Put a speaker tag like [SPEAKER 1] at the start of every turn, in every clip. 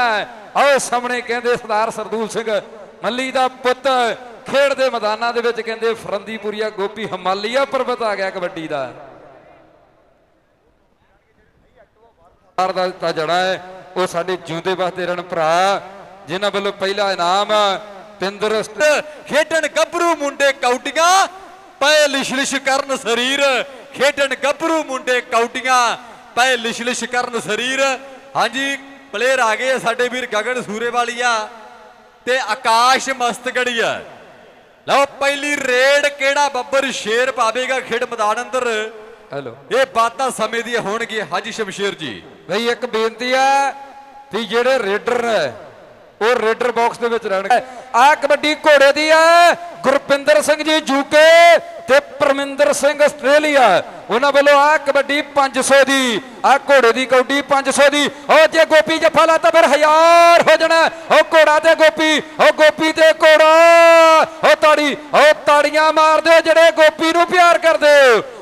[SPEAKER 1] ਆਓ ਸਾਹਮਣੇ ਕਹਿੰਦੇ ਸਰਦਾਰ ਸਰਦੂਲ ਸਿੰਘ ਮੱਲੀ ਦਾ ਪੁੱਤ ਖੇਡ ਦੇ ਮੈਦਾਨਾਂ ਦੇ ਵਿੱਚ ਕਹਿੰਦੇ ਫਰੰਦੀਪੁਰੀਆ ਗੋਪੀ ਹਿਮਾਲਿਆ ਪਰਬਤ ਆ ਗਿਆ ਕਬੱਡੀ ਦਾ। ਸਰਦਾਰ ਦਾ ਤਾਂ ਜੜਾ ਹੈ। ਉਹ ਸਾਡੇ ਜਿਉਂਦੇ ਵਾਸਤੇ ਰਣ ਭਰਾ, ਜਿਨ੍ਹਾਂ ਵੱਲੋਂ ਪਹਿਲਾ ਇਨਾਮ ਤੰਦਰੁਸਤ
[SPEAKER 2] ਖੇਡਣ ਗੱਭਰੂ ਮੁੰਡੇ ਕੌਟੀਆਂ ਪਏ ਲਿਸ਼ਲਿਸ਼ ਕਰਨ ਸਰੀਰ। ਖੇਡਣ ਗੱਭਰੂ ਮੁੰਡੇ ਕੌਟੀਆਂ ਪਏ ਲਿਸ਼ਲਿਸ਼ ਕਰਨ ਸਰੀਰ। ਹਾਂਜੀ ਪਲੇਅਰ ਆ ਗਏ ਆ ਸਾਡੇ ਵੀਰ ਗਗਨ ਸੂਰੇ ਵਾਲੀਆ ਤੇ ਆਕਾਸ਼ ਮਸਤਗੜੀਆ ਲਓ ਪਹਿਲੀ ਰੇਡ ਕਿਹੜਾ ਬੱਬਰ ਸ਼ੇਰ ਪਾਵੇਗਾ ਖੇਡ ਮੈਦਾਨ ਅੰਦਰ?
[SPEAKER 1] ਹੈਲੋ
[SPEAKER 2] ਇਹ ਬਾਤਾਂ ਸਮੇਂ ਦੀਆਂ ਹੋਣਗੀਆਂ। ਹਾਜੀ ਸ਼ਮਸ਼ੇਰ ਜੀ।
[SPEAKER 1] ਬਈ ਇੱਕ ਬੇਨਤੀ ਹੈ ਵੀ ਜਿਹੜੇ ਰੇਡਰ ਹੈ ਉਹ ਰੇਡਰ ਬਾਕਸ ਦੇ ਵਿੱਚ ਰਹਿਣਗੇ। ਆ ਕਬੱਡੀ ਘੋੜੇ ਦੀ ਹੈ, ਗੁਰਪਿੰਦਰ ਸਿੰਘ ਜੀ ਜੂਕੇ ਤੇ ਪਰਮਿੰਦਰ ਸਿੰਘ ਆਸਟ੍ਰੇਲੀਆ। ਉਹਨਾਂ ਵੱਲੋਂ ਆ ਕਬੱਡੀ 500 ਦੀ ਆ ਘੋੜੇ ਦੀ ਕਬੱਡੀ 500 ਦੀ। ਉਹ ਜੇ ਗੋਪੀ ਜੱਫਾ ਲਾਤਾ ਫਿਰ ਹਜ਼ਾਰ ਹੋ ਜਾਣਾ। ਉਹ ਘੋੜਾ ਤੇ ਗੋਪੀ, ਉਹ ਗੋਪੀ ਤੇ ਘੋੜਾ। ਉਹ ਤਾੜੀ, ਉਹ ਤਾੜੀਆਂ ਮਾਰਦੇ ਜਿਹੜੇ ਗੋਪੀ ਨੂੰ ਪਿਆਰ ਕਰਦੇ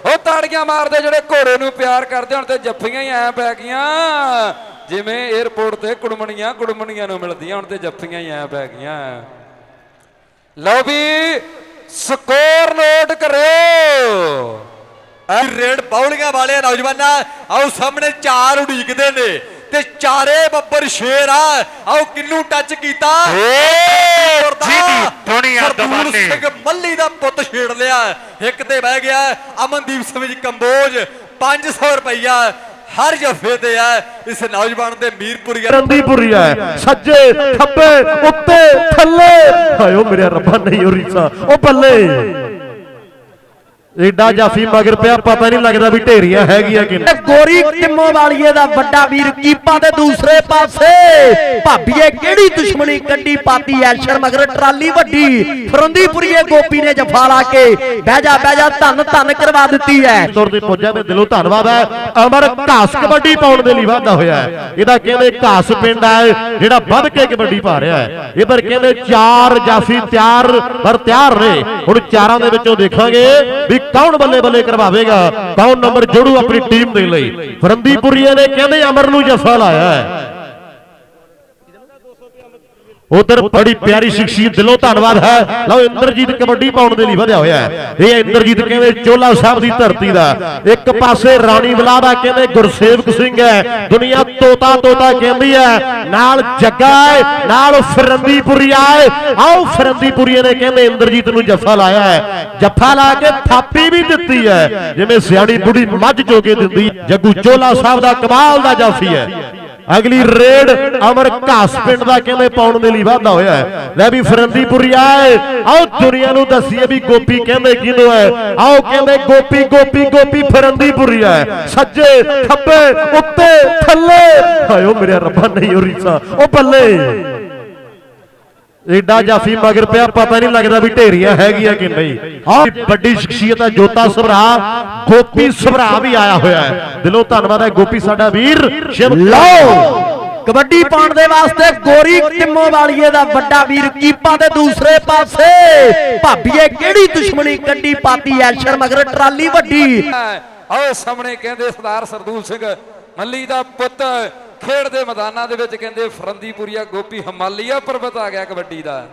[SPEAKER 1] ਉਹ ਤਾੜੀਆਂ ਮਾਰਦੇ ਜਿਹੜੇ ਘੋੜੇ ਨੂੰ ਪਿਆਰ ਕਰਦੇ ਹੁਣ ਤੇ ਜੱਫੀਆਂ ਹੀ ਐ ਪੈ ਗਈਆਂ। ਜਿਵੇਂ 에어ਪੋਰਟ ਤੇ ਕੁੜਮਣੀਆਂ ਕੁੜਮਣੀਆਂ ਨੂੰ ਮਿਲਦੀਆਂ ਹੁਣ ਤੇ ਜੱਫੀਆਂ ਹੀ ਐ ਪੈ ਗਈਆਂ। ਲਓ ਵੀ ਸਕੋਰ ਨੋਟ ਕਰਿਓ।
[SPEAKER 2] ਇਹ ਰੇਡ ਬੌਲੀਆਂ ਵਾਲੇ ਨੌਜਵਾਨਾਂ ਆਓ ਸਾਹਮਣੇ ਚਾਰ ਉਡੀਕਦੇ ਨੇ ਤੇ ਚਾਰੇ ਬੱਬਰ ਸ਼ੇਰ ਆ। ਆਓ ਕਿੰਨੂੰ ਟੱਚ ਕੀਤਾ।
[SPEAKER 3] ਜਿਹਦੀ ਦੁਨੀਆ
[SPEAKER 2] ਸਰਦੂਲ
[SPEAKER 3] ਦਵਾਨੇ।
[SPEAKER 2] ਸਿੰਘ ਮੱਲੀ ਦਾ ਪੁੱਤ ਛੇੜ ਲਿਆ। ਇੱਕ ਤੇ ਬਹਿ ਗਿਆ ਅਮਨਦੀਪ ਸਿੰਘ ਕੰਬੋਜ 500 ਰੁਪਈਆ। ਹਰ ਜਫੇ ਤੇ ਹੈ ਇਸ ਨੌਜਵਾਨ ਦੇ ਮੀਰਪੁਰੀਆ
[SPEAKER 4] ਰੰਦੀਪੁਰੀ ਹੈ ਸੱਜੇ, ਖੱਬੇ, ਉੱਤੇ, ਥੱਲੇ। ਹਾਇਓ ਮੇਰੇ ਰੱਬਾ, ਨਹੀਂ ਹੋ ਰੀਸਾ, ਉਹ ਬੱਲੇ। ਏਡਾ ਜਾਫੀ ਮਗਰ ਪਿਆ ਪਤਾ ਨਹੀਂ ਲੱਗਦਾ ਵੀ ਢੇਰੀਆਂ ਹੈਗੀਆਂ ਕਿ
[SPEAKER 5] ਤੇ ਗੋਰੀ ਟਿੰਮੋ ਵਾਲੀਏ ਦਾ ਵੱਡਾ ਵੀਰ ਕੀਪਾ ਦੇ ਦੂਸਰੇ ਪਾਸੇ? ਭਾਬੀਏ ਕਿਹੜੀ ਦੁਸ਼ਮਣੀ ਕੱਢੀ ਪਾਤੀ ਐਲਸ਼ਰ ਮਗਰ? ਟਰਾਲੀ ਵੱਡੀ ਫਰੰਦੀਪੁਰੀਏ ਗੋਪੀ ਨੇ ਜਫਾ ਲਾ ਕੇ। ਬਹਿ ਜਾ ਬਹਿ ਜਾ ਧੰਨ ਧੰਨ ਕਰਵਾ ਦਿੱਤੀ ਹੈ।
[SPEAKER 4] ਤੁਰ ਦੇ ਪੁੱਜਾ ਦੇ ਦਿਲੋਂ ਧੰਨਵਾਦ ਹੈ। ਅਮਰ ਘਾਸ ਕਬੱਡੀ ਪਾਉਣ ਦੇ ਲਈ ਵਾਧਾ ਹੋਇਆ ਹੈ। ਇਹਦਾ ਕਹਿੰਦੇ ਘਾਸ ਪਿੰਡ ਹੈ ਜਿਹੜਾ ਵੱਧ ਕੇ ਕਬੱਡੀ ਪਾ ਰਿਹਾ ਹੈ। ਇਧਰ ਕਹਿੰਦੇ ਚਾਰ ਜਾਫੀ ਤਿਆਰ ਪਰ ਤਿਆਰ ਨੇ। ਹੁਣ ਚਾਰਾਂ ਦੇ ਵਿੱਚੋਂ ਦੇਖਾਂਗੇ ਵੀ ਕੌਣ ਬੱਲੇ ਬੱਲੇ ਕਰਵਾਵੇਗਾ? ਕੌਣ ਨੰਬਰ ਜੋੜੂ ਆਪਣੀ ਟੀਮ ਦੇ ਲਈ? ਫਰੰਦੀਪੁਰੀਏ ਨੇ ਕਹਿੰਦੇ ਅਮਰ ਨੂੰ ਜਫਾ ਲਾਇਆ ਹੈ। ਉਧਰ ਬੜੀ ਪਿਆਰੀ ਸ਼ਖਸੀਅਤ ਦਿਲੋਂ ਧੰਨਵਾਦ ਹੈ। ਲਓ ਇੰਦਰਜੀਤ ਕਬੱਡੀ ਪਾਉਣ ਦੇ ਲਈ ਵਧਿਆ ਹੋਇਆ ਹੈ। ਇਹ ਇੰਦਰਜੀਤ ਕਹਿੰਦੇ ਚੋਲਾ ਸਾਹਿਬ ਦੀ ਧਰਤੀ ਦਾ ਇੱਕ ਪਾਸੇ ਰਾਣੀ ਬਲਾ ਦਾ ਕਹਿੰਦੇ ਗੁਰਸੇਵਕ ਸਿੰਘ ਹੈ। ਦੁਨੀਆ ਤੋਤਾ ਤੋਤਾ ਕਹਿੰਦੀ ਹੈ। ਨਾਲ ਜੱਗਾ ਹੈ ਨਾਲ ਫਰੰਦੀਪੁਰੀਆ ਹੈ ਆਓ ਫਰੰਦੀਪੁਰੀਏ ਨੇ ਕਹਿੰਦੇ ਇੰਦਰਜੀਤ ਨੂੰ ਜੱਫਾ ਲਾਇਆ ਹੈ। ਜੱਫਾ ਲਾ ਕੇ ਥਾਪੀ ਵੀ ਦਿੱਤੀ ਹੈ। ਜਿਵੇਂ ਸਿਆਣੀ ਬੁੜੀ ਮੱਝ ਚੋਕੇ ਦਿੰਦੀ। ਜੱਗੂ ਚੋਲਾ ਸਾਹਿਬ ਦਾ ਕਮਾਲ ਦਾ ਜਾਫੀ ਹੈ। ਅਗਲੀ ਰੇਡ ਅਮਰ ਘਾਸ ਪਿੰਡ ਦਾ ਕਹਿੰਦੇ ਪਾਉਣ ਦੇ ਲਈ ਵਾਧਾ ਹੋਇਆ ਹੈ? ਲੈ ਵੀ ਫਰੰਦੀਪੁਰੀ ਆਏ। ਆਓ ਦੁਨੀਆ ਨੂੰ ਦੱਸੀਏ ਵੀ ਗੋਪੀ ਕਹਿੰਦੇ ਕਿਹਨੂੰ ਹੈ? ਆਓ ਕਹਿੰਦੇ ਗੋਪੀ ਗੋਪੀ ਗੋਪੀ ਫਰੰਦੀਪੁਰੀ ਹੈ। ਸੱਜੇ, ਖੱਬੇ, ਉੱਤੇ, ਥੱਲੇ। ਹਾਇਓ ਮੇਰੇ ਰੱਬਾ, ਨਹੀਂ ਹੋ ਰੀਸਾ। ਉਹ ਬੱਲੇ ਏਡਾ ਜਾਫੀ ਮਗਰ ਪਿਆ, ਪਤਾ ਨਹੀਂ ਲੱਗਦਾ ਵੀ ਢੇਰੀਆਂ ਹੈਗੀਆਂ ਕਿ ਨਹੀਂ। ਆਹ ਵੱਡੀ ਸ਼ਖਸੀਅਤ ਹੈ ਜੋਤਾ ਸਭਰਾ, ਗੋਪੀ ਸਭਰਾ ਵੀ ਆਇਆ ਹੋਇਆ ਹੈ। ਦਿਲੋਂ ਧੰਨਵਾਦ ਹੈ ਗੋਪੀ, ਸਾਡਾ ਵੀਰ ਸ਼ਿਵ।
[SPEAKER 5] ਲਓ, ਕਬੱਡੀ ਪਾਉਣ ਦੇ ਵਾਸਤੇ ਗੋਰੀ ਟਿੰਮੋ ਵਾਲੀਏ ਦਾ ਵੱਡਾ ਵੀਰ ਕੀਪਾ ਦੇ ਦੂਸਰੇ ਪਾਸੇ। ਭਾਬੀਏ, ਕਿਹੜੀ ਦੁਸ਼ਮਣੀ ਕੱਢੀ ਪਾਤੀ ਐਲਸ਼ਰ ਮਗਰ ਟਰਾਲੀ ਵੱਡੀ।
[SPEAKER 1] ਆਓ ਸਾਹਮਣੇ ਕਹਿੰਦੇ ਸਰਦਾਰ ਸਰਦੂਲ ਸਿੰਘ, ਮੱਲੀ ਦਾ ਪੁੱਤ ਖੇਡ ਦੇ ਮੈਦਾਨਾਂ ਦੇ ਵਿੱਚ ਕਹਿੰਦੇ ਫਰੰਦੀਪੁਰੀਆ ਗੋਪੀ ਹਿਮਾਲਿਆ ਪਰਬਤ ਆ ਗਿਆ ਕਬੱਡੀ ਦਾ।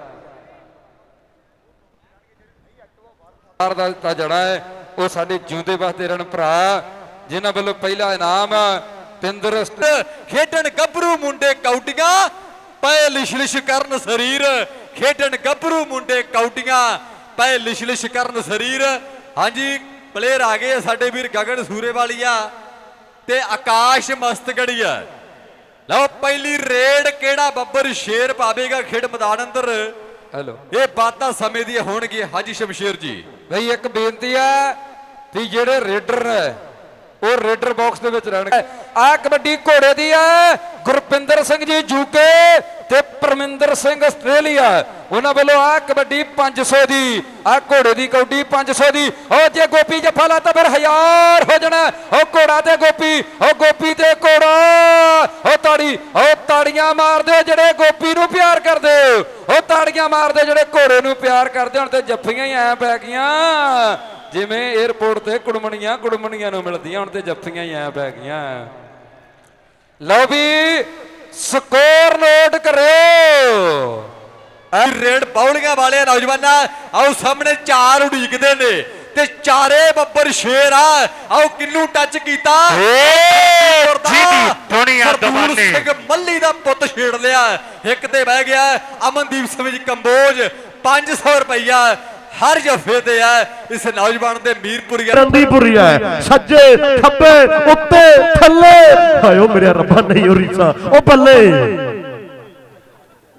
[SPEAKER 1] ਸਰਦਾਰ ਦਾ ਤਾਂ ਜੜਾ ਹੈ, ਉਹ ਸਾਡੇ ਜਿਉਂਦੇ ਵਾਸਤੇ ਰਣ ਭਰਾ ਜਿਨ੍ਹਾਂ ਵੱਲੋਂ ਪਹਿਲਾ ਇਨਾਮ ਤੰਦਰੁਸਤ
[SPEAKER 2] ਖੇਡਣ ਗੱਭਰੂ ਮੁੰਡੇ ਕੌਟੀਆਂ ਪਏ ਲਿਸ਼ਲਿਸ਼ ਕਰਨ ਸਰੀਰ, ਖੇਡਣ ਗੱਭਰੂ ਮੁੰਡੇ ਕੌਟੀਆਂ ਪਏ ਲਿਸ਼ਲਿਸ਼ ਕਰਨ ਸਰੀਰ। ਹਾਂਜੀ ਪਲੇਅਰ ਆ ਗਏ ਸਾਡੇ ਵੀਰ ਗਗਨ ਸੂਰੇ ਵਾਲੀਆ ਤੇ ਆਕਾਸ਼ ਮਸਤਗੜੀਆ ਲਓ ਪਹਿਲੀ ਰੇਡ ਕਿਹੜਾ? ਬੱਬਰ ਸ਼ੇਰ ਪਾਵੇਗਾ ਖੇਡ ਮੈਦਾਨ ਅੰਦਰ।
[SPEAKER 1] ਹੈਲੋ।
[SPEAKER 2] ਇਹ ਬਾਤਾਂ ਸਮੇਂ ਦੀਆਂ ਹੋਣਗੀਆਂ। ਹਾਜੀ ਸ਼ਮਸ਼ੇਰ ਜੀ।
[SPEAKER 1] ਬਈ ਇੱਕ ਬੇਨਤੀ ਹੈ ਵੀ ਜਿਹੜੇ ਰੇਡਰ ਹੈ ਉਹ ਰੇਡਰ ਬਾਕਸ ਦੇ ਵਿੱਚ ਰਹਿਣਗੇ ਆ ਕਬੱਡੀ ਘੋੜੇ ਦੀ ਹੈ ਗੁਰਪਿੰਦਰ ਸਿੰਘ ਜੀ ਜੂਕੇ ਤੇ ਪਰਮਿੰਦਰ ਸਿੰਘ ਆਸਟ੍ਰੇਲੀਆ। ਉਹਨਾਂ ਵੱਲੋਂ ਆ ਕਬੱਡੀ 500 ਦੀ ਆ ਘੋੜੇ ਦੀ ਕਬੱਡੀ 500 ਦੀ। ਉਹ ਜੇ ਗੋਪੀ ਜੱਫਾ ਲਾਤਾ ਫਿਰ ਹਜ਼ਾਰ ਹੋ ਜਾਣਾ। ਉਹ ਘੋੜਾ ਤੇ ਗੋਪੀ, ਉਹ ਗੋਪੀ ਤੇ ਘੋੜਾ। ਉਹ ਤਾੜੀ, ਉਹ ਤਾੜੀਆਂ ਮਾਰਦੇ ਜਿਹੜੇ ਗੋਪੀ ਨੂੰ ਪਿਆਰ ਕਰਦੇ। ਉਹ ਤਾੜੀਆਂ ਮਾਰਦੇ ਜਿਹੜੇ ਘੋੜੇ ਨੂੰ ਪਿਆਰ ਕਰਦੇ ਹੁਣ ਤੇ ਜੱਫੀਆਂ ਹੀ ਐ ਪੈ ਗਈਆਂ। ਜਿਵੇਂ 에어ਪੋਰਟ ਤੇ ਕੁੜਮਣੀਆਂ ਕੁੜਮਣੀਆਂ ਨੂੰ ਮਿਲਦੀਆਂ, ਹੁਣ ਤੇ ਜੱਫੀਆਂ ਹੀ ਐ ਪੈ ਗਈਆਂ। ਲਓ ਵੀ ਸਕੋਰ ਨੋਟ ਕਰਿਓ।
[SPEAKER 2] ਰੇਡ ਬੌਲੀਆਂ ਵਾਲੇ ਨੌਜਵਾਨਾਂ ਆਓ ਸਾਹਮਣੇ ਚਾਰ ਉਡੀਕਦੇ ਨੇ ਤੇ ਚਾਰੇ ਬੱਬਰ ਸ਼ੇਰ ਆ। ਆਓ ਕਿੰਨੂ ਟੱਚ ਕੀਤਾ?
[SPEAKER 3] ਜੀਤੀ ਦੁਨੀਆ
[SPEAKER 2] ਸਰਦੂਲ
[SPEAKER 3] ਦਵਾਨੇ।
[SPEAKER 2] ਸਿੰਘ ਮੱਲੀ ਦਾ ਪੁੱਤ ਛੇੜ ਲਿਆ। ਇੱਕ ਤੇ ਬਹਿ ਗਿਆ ਅਮਨਦੀਪ ਸਿੰਘ ਕੰਬੋਜ 500 ਰੁਪਈਆ ਹਰ ਜਫੇ ਤੇ ਆ। ਇਸ ਨੌਜਵਾਨ ਦੇ ਮੀਰਪੁਰੀਆ
[SPEAKER 4] ਰੰਦੀਪੁਰੀ ਹੈ ਸੱਜੇ ਖੱਬੇ ਉੱਤੇ ਥੱਲੇ। ਹਾਇਓ ਮੇਰੇ ਰੱਬਾ ਨਹੀਂ ਉਹ ਰੀਸਾ। ਉਹ ਬੱਲੇ।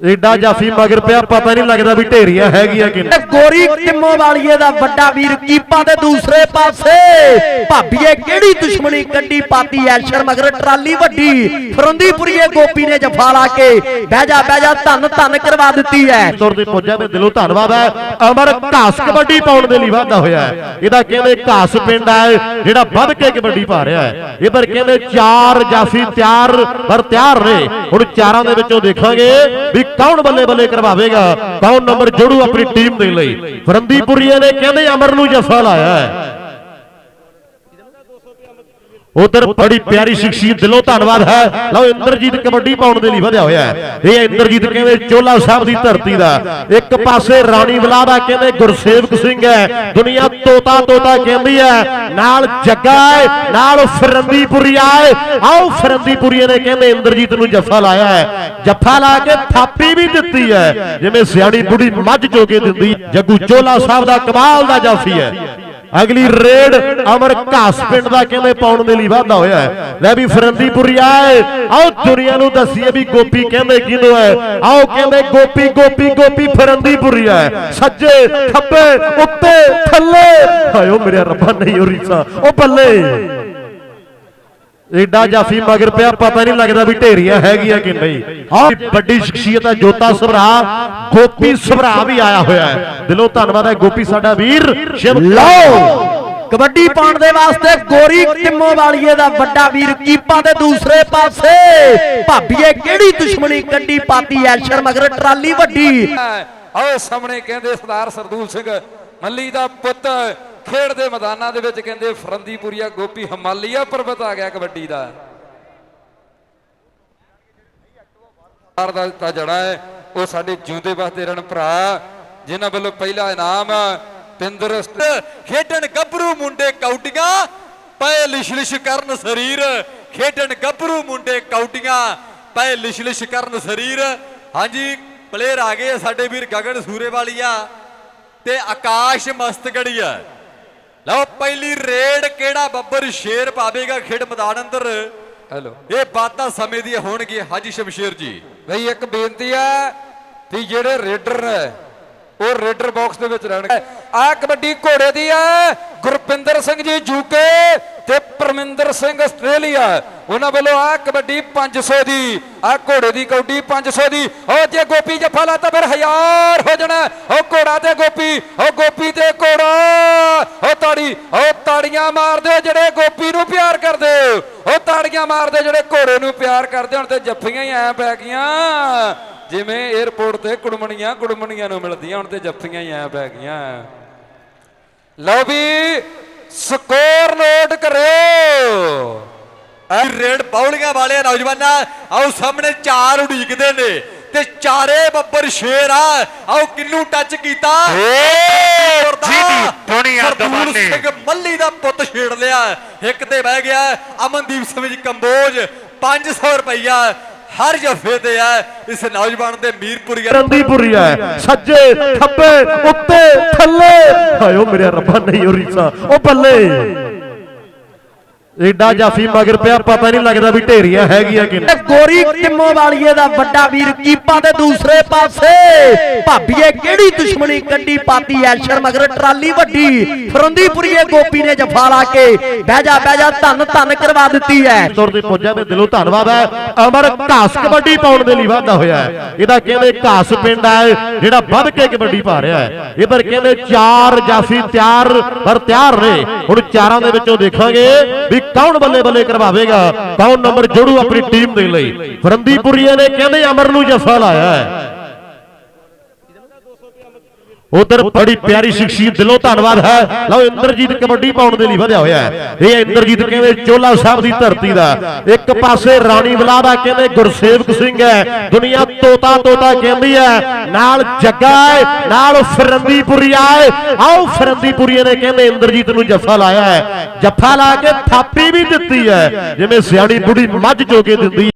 [SPEAKER 4] ਏਡਾ ਜਾਫੀ ਮਗਰ ਪਿਆ ਪਤਾ ਨਹੀਂ ਲੱਗਦਾ ਵੀ ਢੇਰੀਆਂ ਹੈਗੀਆਂ ਕਿ ਨਹੀਂ।
[SPEAKER 5] ਗੋਰੀ ਕਿੰਮੋ ਵਾਲੀਏ ਦਾ ਵੱਡਾ ਵੀਰ ਕੀਪਾ ਦੇ ਦੂਸਰੇ ਪਾਸੇ। ਭਾਬੀਏ ਕਿਹੜੀ ਦੁਸ਼ਮਣੀ ਕੱਢੀ? ਪਾਤੀ ਐਸ਼ਰ ਮਗਰ ਟਰਾਲੀ ਵੱਡੀ। ਫਰੰਦੀਪੁਰੀਏ ਗੋਪੀ ਨੇ ਜਫਾ ਲਾ ਕੇ ਬਹਿ ਜਾ ਬਹਿ ਜਾ ਧੰਨ ਧੰਨ ਕਰਵਾ ਦਿੱਤੀ ਹੈ।
[SPEAKER 4] ਤੌਰ ਤੇ ਪੁੱਜਿਆ ਮੈਂ ਦਿਲੋਂ ਧੰਨਵਾਦ ਹੈ। ਅਮਰ ਘਾਸ ਕਬੱਡੀ ਪਾਉਣ ਦੇ ਲਈ ਵਾਧਾ ਹੋਇਆ ਹੈ। ਇਹਦਾ ਕਹਿੰਦੇ ਘਾਸ ਪਿੰਡ ਹੈ ਜਿਹੜਾ ਵੱਧ ਕੇ ਕਬੱਡੀ ਪਾ ਰਿਹਾ ਹੈ। ਇਧਰ ਕਹਿੰਦੇ ਚਾਰ ਜਾਫੀ ਤਿਆਰ ਪਰ ਤਿਆਰ ਨੇ। ਹੁਣ ਚਾਰਾਂ ਦੇ ਵਿੱਚੋਂ ਦੇਖਾਂਗੇ ਵੀ ਕੌਣ ਬੱਲੇ ਬੱਲੇ ਕਰਵਾਵੇਗਾ? ਕੌਣ ਨੰਬਰ ਜੋੜੂ ਆਪਣੀ ਟੀਮ ਦੇ ਲਈ? ਫਰੰਦੀਪੁਰੀਆ ਨੇ ਕਹਿੰਦੇ ਅਮਰ ਨੂੰ ਜਫਾ ਲਾਇਆ ਹੈ। ਉਧਰ ਬੜੀ ਪਿਆਰੀ ਸ਼ਖਸੀਅਤ ਦਿਲੋਂ ਧੰਨਵਾਦ ਹੈ। ਲਓ, ਇੰਦਰਜੀਤ ਕਬੱਡੀ ਪਾਉਣ ਦੇ ਲਈ ਵਧਿਆ ਹੋਇਆ ਹੈ। ਇਹ ਇੰਦਰਜੀਤ ਕਹਿੰਦੇ ਚੋਲਾ ਸਾਹਿਬ ਦੀ ਧਰਤੀ ਦਾ। ਇੱਕ ਪਾਸੇ ਰਾਣੀ ਬਲਾਦਾ ਕਹਿੰਦੇ ਗੁਰਸੇਵਕ ਸਿੰਘ ਹੈ। ਦੁਨੀਆ ਤੋਤਾ ਤੋਤਾ ਕਹਿੰਦੀ ਹੈ। ਨਾਲ ਜੱਗਾ ਹੈ, ਨਾਲ ਫਰੰਦੀਪੁਰੀ ਆਏ। ਆਓ, ਫਰੰਦੀਪੁਰੀਏ ਨੇ ਕਹਿੰਦੇ ਇੰਦਰਜੀਤ ਨੂੰ ਜੱਫਾ ਲਾਇਆ ਹੈ। ਜੱਫਾ ਲਾ ਕੇ ਥਾਪੀ ਵੀ ਦਿੱਤੀ ਹੈ। ਜਿਵੇਂ ਸਿਆਣੀ ਬੁੜੀ ਮੱਝ ਚੋਕੇ ਦਿੰਦੀ। ਜੱਗੂ ਚੋਲਾ ਸਾਹਿਬ ਦਾ ਕਮਾਲ ਦਾ ਜਾਫੀ ਹੈ। ਅਗਲੀ ਰੇਡ ਅਮਰ ਘਾਸ ਪਿੰਡ ਦਾ ਕਹਿੰਦੇ ਪਾਉਣ ਦੇ ਲਈ ਵਾਧਾ ਹੋਇਆ ਹੈ। ਲੈ ਵੀ ਫਰੰਦੀਪੁਰੀ ਆਏ। ਆਓ ਦੁਨੀਆ ਨੂੰ ਦੱਸੀਏ ਵੀ ਗੋਪੀ ਕਹਿੰਦੇ ਕਿਹਨੂੰ ਹੈ। ਆਓ ਕਹਿੰਦੇ ਗੋਪੀ ਗੋਪੀ ਗੋਪੀ ਫਰੰਦੀਪੁਰੀ ਆਏ ਸੱਜੇ, ਖੱਬੇ, ਉੱਤੇ, ਥੱਲੇ। ਹਾਇਓ ਮੇਰੇ ਰੱਬਾ, ਨਹੀਂ ਉਹ ਰੀਸਾ। ਉਹ ਬੱਲੇ। ਏਡਾ ਜਾਫੀ ਮਗਰ ਪਿਆ ਪਤਾ ਨਹੀਂ ਲੱਗਦਾ ਵੀ ਢੇਰੀਆਂ ਹੈਗੀਆਂ ਕਿ ਨਹੀਂ। ਆਹ ਵੱਡੀ ਸ਼ਖਸੀਅਤ ਹੈ ਜੋਤਾ ਸਭਰਾ ਗੋਪੀ ਸਭਰਾ ਵੀ ਆਇਆ ਹੋਇਆ ਹੈ। ਦਿਲੋਂ ਧੰਨਵਾਦ ਹੈ ਗੋਪੀ ਸਾਡਾ ਵੀਰ ਸ਼ਿਵ।
[SPEAKER 5] ਲਓ ਕਬੱਡੀ ਪਾਉਣ ਦੇ ਵਾਸਤੇ ਗੋਰੀ ਕਿੰਮੋ ਵਾਲੀਏ ਦਾ ਵੱਡਾ ਵੀਰ ਕੀਪਾ ਦੇ ਦੂਸਰੇ ਪਾਸੇ। ਭਾਬੀਏ ਕਿਹੜੀ ਦੁਸ਼ਮਣੀ ਕੱਢੀ ਪਾਤੀ ਐਸ਼ਰ ਮਗਰ ਟਰਾਲੀ ਵੱਡੀ।
[SPEAKER 1] ਆਓ ਸਾਹਮਣੇ ਕਹਿੰਦੇ ਸਰਦਾਰ ਸਰਦੂਲ ਸਿੰਘ ਮੱਲੀ ਦਾ ਪੁੱਤ ਖੇਡ ਦੇ ਮੈਦਾਨਾਂ ਦੇ ਵਿੱਚ ਕਹਿੰਦੇ ਫਰੰਦੀਪੁਰੀਆ ਗੋਪੀ ਹਿਮਾਲਿਆ ਪਰਬਤ ਆ ਗਿਆ ਕਬੱਡੀ ਦਾ। ਸਰਦਾਰ ਦਾ ਦਿੱਤਾ ਜੜਾ ਹੈ, ਉਹ ਸਾਡੇ ਜਿਉਂਦੇ ਵਾਸਤੇ ਰਣ ਭਰਾ, ਜਿਨ੍ਹਾਂ ਵੱਲੋਂ ਪਹਿਲਾ ਇਨਾਮ ਪਿੰਦਰ
[SPEAKER 2] ਖੇਡਣ ਗੱਭਰੂ ਮੁੰਡੇ ਕੌਡੀਆਂ ਪਏ ਲਿਸ਼ਲਿਸ਼ ਕਰਨ ਸਰੀਰ। ਖੇਡਣ ਗੱਭਰੂ ਮੁੰਡੇ ਕੌਡੀਆਂ ਪਏ ਲਿਸ਼ਲਿਸ਼ ਕਰਨ ਸਰੀਰ। ਹਾਂਜੀ ਪਲੇਅਰ ਆ ਗਏ ਸਾਡੇ ਵੀਰ ਗਗਨ ਸੂਰੇ ਵਾਲੀਆ ਤੇ ਆਕਾਸ਼ ਮਸਤਗੜੀਆ ਲਓ ਪਹਿਲੀ ਰੇਡ ਕਿਹੜਾ ਬੱਬਰ ਸ਼ੇਰ ਪਾਵੇਗਾ ਖੇਡ ਮੈਦਾਨ ਅੰਦਰ?
[SPEAKER 1] ਹੈਲੋ
[SPEAKER 2] ਇਹ ਬਾਤਾਂ ਸਮੇਂ ਦੀਆਂ ਹੋਣਗੀਆਂ। ਹਾਜੀ ਸ਼ਮਸ਼ੇਰ ਜੀ।
[SPEAKER 1] ਬਈ ਇੱਕ ਬੇਨਤੀ ਹੈ ਵੀ ਜਿਹੜੇ ਰੇਡਰ ਨੇ ਉਹ ਰੇਡਰ ਬਾਕਸ ਦੇ ਵਿੱਚ ਰਹਿਣਗੇ। ਆ ਕਬੱਡੀ ਘੋੜੇ ਦੀ ਹੈ ਗੁਰਪਿੰਦਰ ਸਿੰਘ ਜੀ ਯੂਕੇ ਤੇ ਪਰਮਿੰਦਰ ਸਿੰਘ ਆਸਟ੍ਰੇਲੀਆ, ਉਹਨਾਂ ਵੱਲੋਂ ਆ ਕਬੱਡੀ 500 ਦੀ ਆ ਘੋੜੇ ਦੀ ਕਬੱਡੀ 500 ਦੀ। ਉਹ ਜੇ ਗੋਪੀ ਜੱਫਾ ਲਾਤਾ ਫਿਰ ਹਜ਼ਾਰ ਹੋ ਜਾਣਾ। ਉਹ ਘੋੜਾ ਤੇ ਗੋਪੀ, ਉਹ ਗੋਪੀ ਤੇ ਘੋੜਾ। ਉਹ ਤਾੜੀ, ਉਹ ਤਾੜੀਆਂ ਮਾਰਦੇ ਜਿਹੜੇ ਗੋਪੀ ਨੂੰ ਪਿਆਰ ਕਰਦੇ ਉਹ ਤਾੜੀਆਂ ਮਾਰਦੇ ਜਿਹੜੇ ਘੋੜੇ ਨੂੰ ਪਿਆਰ ਕਰਦੇ ਹੁਣ ਤੇ ਜੱਫੀਆਂ ਹੀ ਐ ਪੈ ਗਈਆਂ। ਜਿਵੇਂ 에어ਪੋਰਟ ਤੇ ਕੁੜਮਣੀਆਂ ਕੁੜਮਣੀਆਂ ਨੂੰ ਮਿਲਦੀਆਂ, ਹੁਣ ਤੇ ਜੱਫੀਆਂ ਹੀ ਐ ਪੈ ਗਈਆਂ। ਲਓ ਵੀ ਸਕੋਰ ਨੋਟ ਕਰਿਓ।
[SPEAKER 2] ਰੇਡ ਬੌਲੀਆਂ ਵਾਲੇ ਨੌਜਵਾਨਾਂ ਆਓ ਸਾਹਮਣੇ ਚਾਰ ਉਡੀਕਦੇ ਨੇ ਤੇ ਚਾਰੇ ਬੱਬਰ ਸ਼ੇਰ ਆ। ਆਓ ਕਿੰਨੂ ਟੱਚ ਕੀਤਾ?
[SPEAKER 3] ਜੀਤੀ ਦੁਨੀਆ
[SPEAKER 2] ਸਰਦੂਲ
[SPEAKER 3] ਦਵਾਨੇ।
[SPEAKER 2] ਸਿੰਘ ਮੱਲੀ ਦਾ ਪੁੱਤ ਛੇੜ ਲਿਆ। ਇੱਕ ਤੇ ਬਹਿ ਗਿਆ ਅਮਨਦੀਪ ਸਿੰਘ ਕੰਬੋਜ 500 ਰੁਪਈਆ। ਹਰ ਜਫੇ ਤੇ ਆ, ਇਸ ਨੌਜਵਾਨ ਦੇ ਮੀਰਪੁਰੀਆ
[SPEAKER 4] ਰੰਦੀਪੁਰੀ ਹੈ ਸੱਜੇ, ਖੱਬੇ, ਉੱਤੇ, ਥੱਲੇ। ਹਾਇਓ ਮੇਰੇ ਰੱਬਾ ਨਹੀਂ, ਉਹ ਰੀਸਾ, ਉਹ ਬੱਲੇ। ਏਡਾ ਜਾਫੀ ਮਗਰ ਪਿਆ ਪਤਾ ਨਹੀਂ ਲੱਗਦਾ ਵੀ ਢੇਰੀਆਂ ਹੈਗੀਆਂ ਕਿ ਨਹੀਂ।
[SPEAKER 5] ਗੋਰੀ ਕਿੰਮੋ ਵਾਲੀਏ ਦਾ ਵੱਡਾ ਵੀਰ ਕੀਪਾ ਦੇ ਦੂਸਰੇ ਪਾਸੇ। ਭਾਬੀਏ ਕਿਹੜੀ ਦੁਸ਼ਮਣੀ ਕੱਢੀ ਪਾਤੀ ਐਸ਼ਰ ਮਗਰ? ਟਰਾਲੀ ਵੱਡੀ ਫਰੰਦੀਪੁਰੀਏ ਗੋਪੀ ਨੇ ਜਫਾ ਲਾ ਕੇ। ਬਹਿ ਜਾ ਬਹਿ ਜਾ ਧੰਨ ਧੰਨ ਕਰਵਾ ਦਿੱਤੀ ਹੈ
[SPEAKER 4] ਤੌਰ ਤੇ ਪੁੱਜਿਆ ਮੈਂ ਦਿਲੋਂ ਧੰਨਵਾਦ ਹੈ ਅਮਰ ਘਾਸ ਕਬੱਡੀ ਪਾਉਣ ਦੇ ਲਈ ਵਾਧਾ ਹੋਇਆ ਹੈ ਇਹਦਾ ਕਹਿੰਦੇ ਘਾਸ ਪਿੰਡ ਹੈ ਜਿਹੜਾ ਵੱਧ ਕੇ ਕਬੱਡੀ ਪਾ ਰਿਹਾ ਹੈ ਇਧਰ ਕਹਿੰਦੇ ਚਾਰ ਜਾਫੀ ਤਿਆਰ ਪਰ ਤਿਆਰ ਨੇ। ਹੁਣ ਚਾਰਾਂ ਦੇ ਵਿੱਚੋਂ ਦੇਖਾਂਗੇ ਵੀ ਕੌਣ ਬੱਲੇ ਬੱਲੇ ਕਰਵਾਵੇਗਾ? ਕੌਣ ਨੰਬਰ ਜੋੜੂ ਆਪਣੀ ਟੀਮ ਦੇ ਲਈ? ਫਰੰਦੀਪੁਰੀਏ ਨੇ ਕਹਿੰਦੇ ਅਮਰ ਨੂੰ ਜਫਾ ਲਾਇਆ ਹੈ। ਉਧਰ ਬੜੀ ਪਿਆਰੀ ਸ਼ਖਸੀਅਤ ਦਿਲੋਂ ਧੰਨਵਾਦ ਹੈ। ਲਓ, ਇੰਦਰਜੀਤ ਕਬੱਡੀ ਪਾਉਣ ਦੇ ਲਈ ਵਧਿਆ ਹੋਇਆ ਹੈ। ਇਹ ਇੰਦਰਜੀਤ ਕਹਿੰਦੇ ਚੋਲਾ ਸਾਹਿਬ ਦੀ ਧਰਤੀ ਦਾ। ਇੱਕ ਪਾਸੇ ਰਾਣੀ ਬਲਾਵਾ ਕਹਿੰਦੇ ਗੁਰਸੇਵਕ ਸਿੰਘ ਹੈ। ਦੁਨੀਆ ਤੋਤਾ ਤੋਤਾ ਕਹਿੰਦੀ ਹੈ। ਨਾਲ ਜੱਗਾ ਹੈ, ਨਾਲ ਫਰੰਦੀਪੁਰੀ ਆਏ। ਆਓ, ਫਰੰਦੀਪੁਰੀਏ ਨੇ ਕਹਿੰਦੇ ਇੰਦਰਜੀਤ ਨੂੰ ਜੱਫਾ ਲਾਇਆ ਹੈ। ਜੱਫਾ ਲਾ ਕੇ ਥਾਪੀ ਵੀ ਦਿੱਤੀ ਹੈ। ਜਿਵੇਂ ਸਿਆਣੀ ਬੁੜੀ ਮੱਝ ਚੋ ਕੇ ਦਿੰਦੀ